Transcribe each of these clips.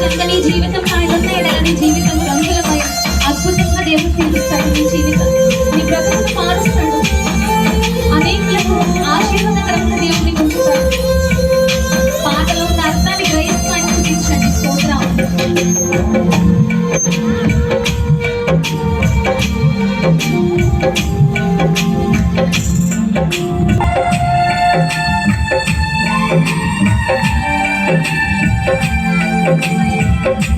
కనుక నీ జీవితం నాయన నీ జీవితం రంగులమై అద్భుతంగా దేవుడు తీరుస్తాడు నీ జీవితం. నీ బ్రతుకును మారుస్తాడు అనేకులకు ఆశీర్వాదకరంగా దేవుడిని పొందుతాడు. పాటలో ఉన్న అర్థాన్ని గ్రహిస్తానికి చూపించండి స్తోత్రం. Thank you. Thank you.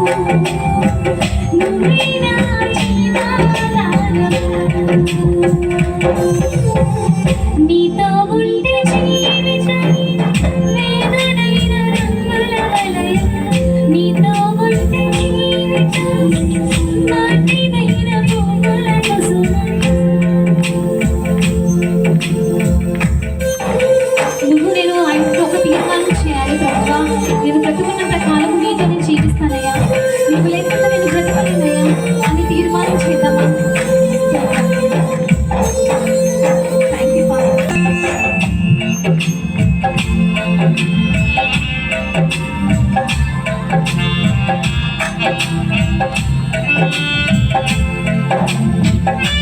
Thank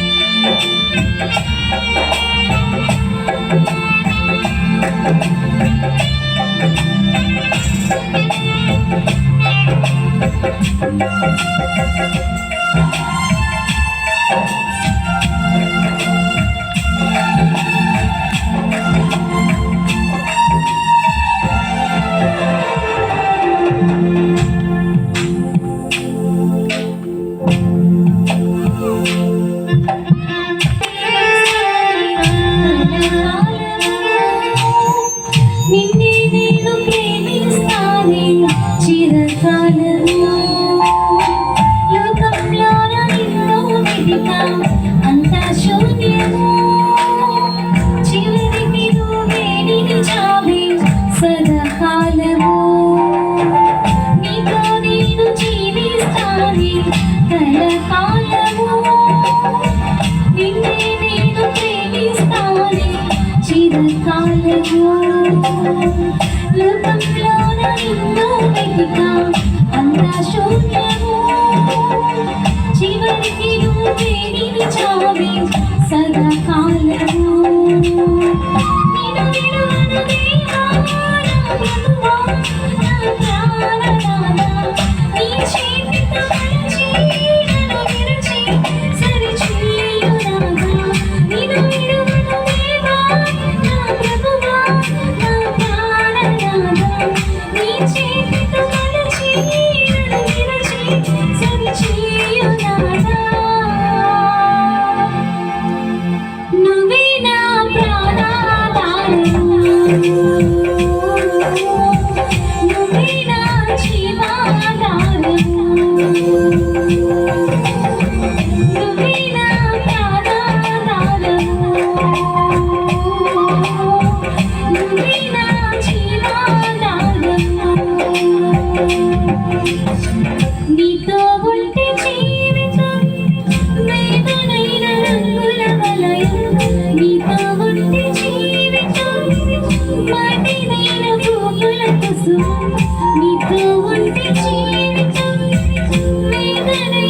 చిరకాలము లోకంలోన నిన్ను వెతిక. అంతా శూన్యము సదా నీతో ఉంటే చీరు వేదనై